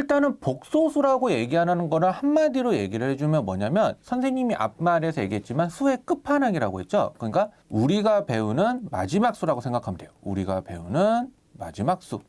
일단은 복소수라고 얘기하는 거를 한마디로 얘기를 해주면 뭐냐면 선생님이 앞말에서 얘기했지만 수의 끝판왕이라고 했죠. 그러니까 우리가 배우는 마지막 수라고 생각하면 돼요. 우리가 배우는 마지막 수.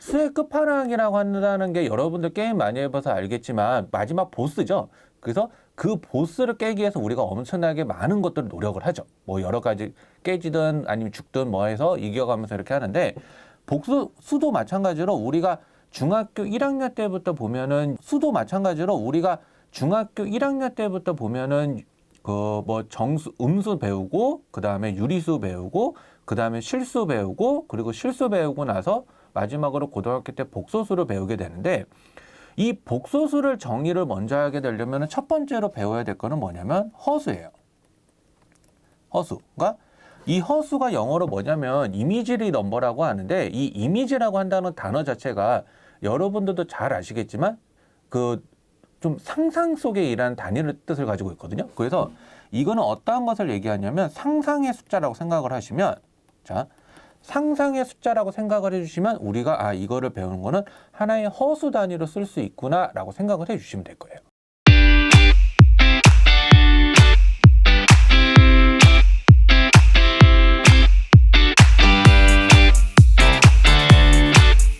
수의 끝판왕이라고 한다는 게 여러분들 게임 많이 해봐서 알겠지만 마지막 보스죠. 그래서 그 보스를 깨기 위해서 우리가 엄청나게 많은 것들을 노력을 하죠. 뭐 여러 가지 깨지든 아니면 죽든 뭐 해서 이겨가면서 이렇게 하는데 복수 수도 마찬가지로 우리가 중학교 1학년 때부터 보면은 수도 마찬가지로 우리가 중학교 1학년 때부터 보면은 그 뭐 정수 음수 배우고 그 다음에 유리수 배우고 그 다음에 실수 배우고 그리고 실수 배우고 나서 마지막으로 고등학교 때 복소수를 배우게 되는데 이 복소수를 정의를 먼저 하게 되려면 첫 번째로 배워야 될 거는 뭐냐면 허수예요. 허수. 그러니까 이 허수가 영어로 뭐냐면 이미지리 넘버라고 하는데 이 이미지라고 한다는 단어 자체가 여러분들도 잘 아시겠지만 그 좀 상상 속에 일하는 단위의 뜻을 가지고 있거든요. 그래서 이거는 어떠한 것을 얘기하냐면 상상의 숫자라고 생각을 하시면 자 상상의 숫자라고 생각을 해주시면 우리가 아 이거를 배우는 거는 하나의 허수 단위로 쓸 수 있구나라고 생각을 해주시면 될 거예요.